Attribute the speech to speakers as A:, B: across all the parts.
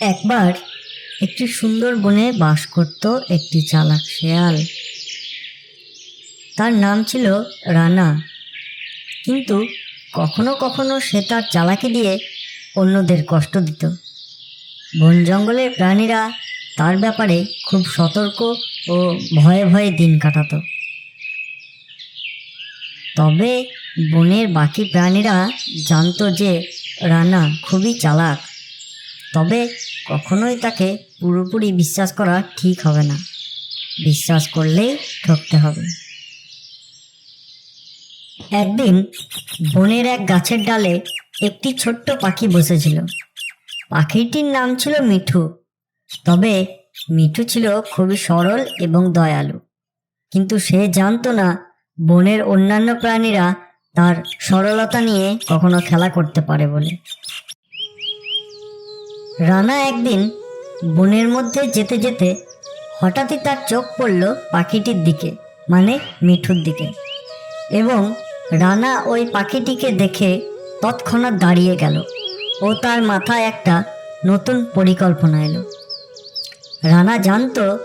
A: একবার একটি সুন্দর বনে বাস করত একটি চালাক শেয়াল। তার নাম ছিল রানা। কিন্তু কখনো কখনো সে তার চালাকি দিয়ে অন্যদের কষ্ট দিত। বন জঙ্গলের প্রাণীরা তার ব্যাপারে খুব সতর্ক ও ভয়ে ভয়ে দিন কাটাত। তবে বনের বাকি প্রাণীরা জানতো যে রানা খুবই চালাক। তবে কখনোই তাকে পুরোপুরি বিশ্বাস করা ঠিক হবে না। বিশ্বাস করলেই ঠকতে হবে। একদিন বনের এক গাছের ডালে একটি ছোট্ট পাখি বসেছিল। পাখিটির নাম ছিল মিঠু। তবে মিঠু ছিল খুবই সরল এবং দয়ালু। কিন্তু সে জানতো না বনের অন্যান্য প্রাণীরা তার সরলতা নিয়ে কখনো খেলা করতে পারে বলে। রানা একদিন বনের মধ্যে যেতে যেতে হঠাৎই তার চোখ পড়ল পাখিটির দিকে মানে মিঠুর দিকে। এবং রানা ওই পাখিটিকে দেখে তৎক্ষণাৎ দাঁড়িয়ে গেল ও তার মাথায় একটা নতুন পরিকল্পনা এলো। রানা জানতো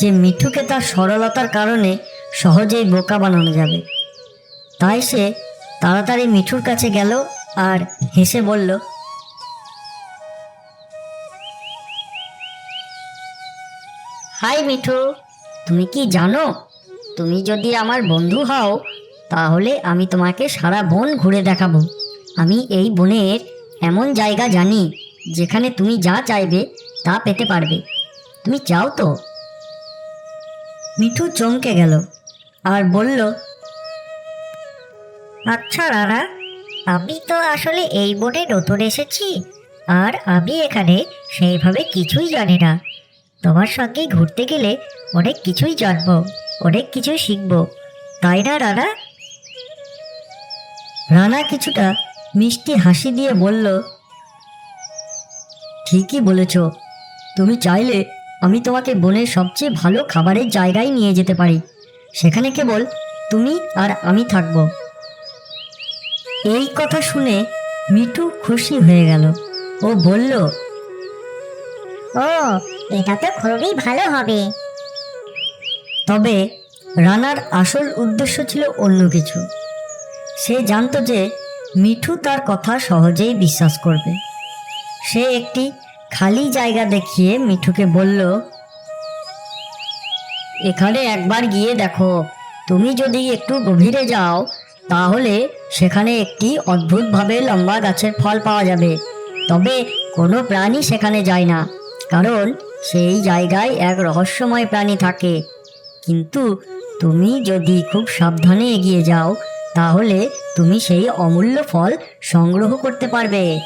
A: যে মিঠুকে তার সরলতার কারণে সহজেই বোকা বানানো যাবে। তাই সে তাড়াতাড়ি মিঠুর কাছে গেল আর হেসে বলল হাই মিঠু, তুমি কি জানো? তুমি যদি আমার বন্ধু হও, তাহলে আমি তোমাকে সারা বন ঘুরে দেখাবো। আমি এই বনের এমন জায়গা জানি, যেখানে তুমি যা চাইবে তা পেতে পারবে। তুমি চাও তো? মিঠু চমকে গেল আর বলল আচ্ছা রানা, আমি তো আসলে এই বনে নতুন এসেছি, আর আমি এখানে সেইভাবে কিছুই জানি না। তোমার সঙ্গে ঘুরতে গেলে অনেক কিছুই জানব, অনেক কিছুই শিখব। তাই না, রানা? রানা কিছুটা মিষ্টি হাসি দিয়ে বলল, ঠিকই বলেছ। তুমি চাইলে আমি তোমাকে বনের সবচেয়ে ভালো খাবারের জায়গায় নিয়ে যেতে পারি। সেখানে কেবল তুমি আর আমি থাকব। এই কথা শুনে মিঠু খুশি হয়ে গেল ও বলল,
B: ও এটা তো খুবই ভালো হবে।
A: তবে রানার আসল উদ্দেশ্য ছিল অন্য কিছু। সে জানতো যে মিঠু তার কথা সহজেই বিশ্বাস করবে। সে একটি খালি জায়গা দেখিয়ে মিঠুকে বলল, এখানে একবার গিয়ে দেখো। তুমি যদি একটু গভীরে যাও, তাহলে সেখানে একটি অদ্ভুতভাবে লম্বা গাছের ফল পাওয়া যাবে। তবে কোনো প্রাণী সেখানে যায় না। কারণ সেই জায়গায় এক রহস্যময় প্রাণী থাকে। কিন্তু তুমি যদি খুব সাবধানে এগিয়ে যাও, তাহলে তুমি সেই অমূল্য ফল সংগ্রহ করতে পারবে।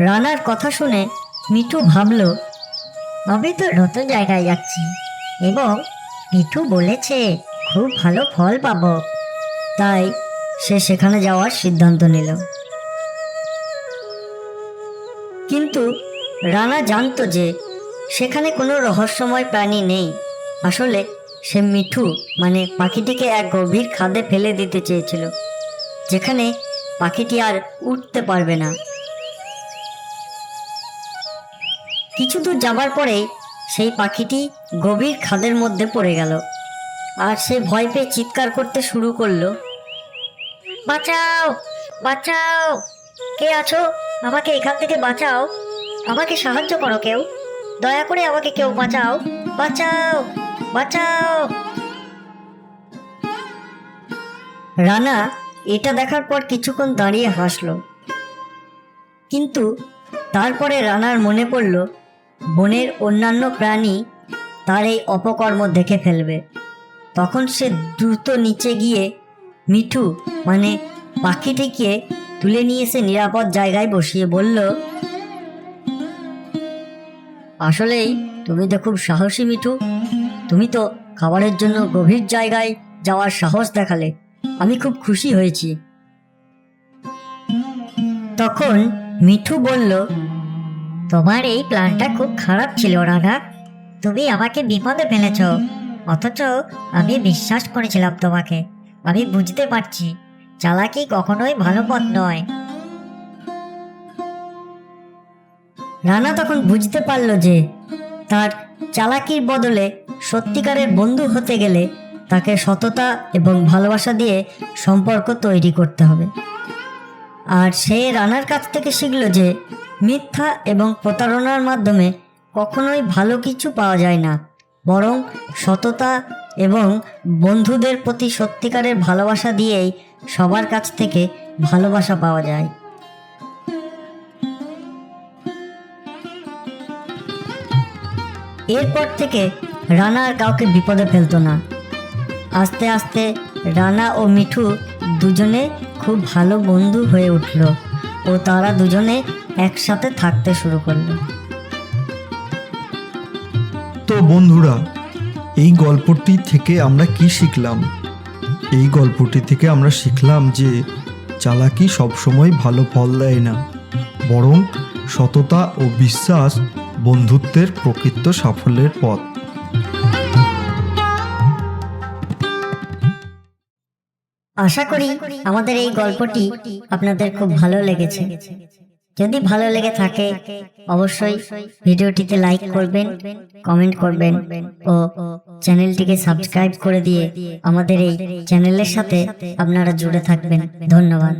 A: রানার কথা শুনে মিঠু ভাবল, আমি তো নতুন জায়গায় যাচ্ছি এবং মিঠু বলেছে খুব ভালো ফল পাবো। তাই সে সেখানে যাওয়ার সিদ্ধান্ত নিল। কিন্তু রানা জানতো যে সেখানে কোনো রহস্যময় প্রাণী নেই। আসলে সে মিঠু মানে পাখিটিকে এক গভীর খাদে ফেলে দিতে চেয়েছিল, যেখানে পাখিটি আর উঠতে পারবে না। কিছু দূর যাবার পরেই সেই পাখিটি গভীর খাদের মধ্যে পড়ে গেল, আর সে ভয় পেয়ে চিৎকার করতে শুরু করল, বাঁচাও! বাঁচাও! কে আছো? আমাকে এখান থেকে বাঁচাও! আমাকে সাহায্য করো কেউ। দয়া করে আমাকে কেউ বাঁচাও। বাঁচাও! বাঁচাও! রানা এটা দেখার পর কিছুক্ষণ দাঁড়িয়ে হাসলো। কিন্তু তারপরে রানার মনে পড়ল, বনের অন্যান্য প্রাণী তার এই অপকর্ম দেখে ফেলবে। তখন সে দ্রুত নিচে গিয়ে মিঠু মানে পাখিটিকে তুলে নিয়ে এসে নিরাপদ জায়গায় বসিয়ে বলল আসলেই তুমি তো খুব সাহসী, মিঠু। তুমি তো খাবারের জন্য গভীর জায়গায় যাওয়ার সাহস দেখালে। আমি খুব খুশি হয়েছি। তখন মিঠু বলল, তোমার এই প্ল্যানটা খুব খারাপ ছিল রানা তুমি আমাকে বিপদে ফেলেছ। অথচ আমি বিশ্বাস করেছিলাম তোমাকে। আমি বুঝতে পারছি। চালাকি কখনোই ভালো পথ নয়। রানা তখন বুঝতে পারল যে তার চালাকির বদলে সত্যিকারের বন্ধু হতে গেলে তাকে সততা এবং ভালোবাসা দিয়ে সম্পর্ক তৈরি করতে হবে। আর সে রানার কাছ থেকে শিখল যে মিথ্যা এবং প্রতারণার মাধ্যমে কখনোই ভালো কিছু পাওয়া যায় না। বরং সততা এবং বন্ধুদের প্রতি সত্যিকারের ভালোবাসা দিয়েই সবার কাছ থেকে ভালোবাসা পাওয়া যায়। এরপর থেকে রানা আর কাউকে বিপদে ফেলতো না। আস্তে আস্তে রানা ও মিঠু দুজনে খুব ভালো বন্ধু হয়ে উঠল ও তারা দুজনে একসাথে থাকতে শুরু করল।
C: তো বন্ধুরা, এই গল্পটি থেকে আমরা কি শিখলাম? এই গল্পটি থেকে আমরা শিখলাম যে চালাকি সবসময় ভালো ফল দেয় না, বরং সততা ও বিশ্বাস বন্ধুত্বের প্রকৃত সাফল্যের পথ।
A: আশা করি আমাদের এই গল্পটি আপনাদের খুব ভালো লেগেছে। যদি ভালো লেগে থাকে, অবশ্যই ভিডিওটিতে লাইক করবেন কমেন্ট করবেন ও চ্যানেলটিকে সাবস্ক্রাইব করে দিয়ে আমাদের এই চ্যানেলের সাথে আপনারা জুড়ে থাকবেন। ধন্যবাদ।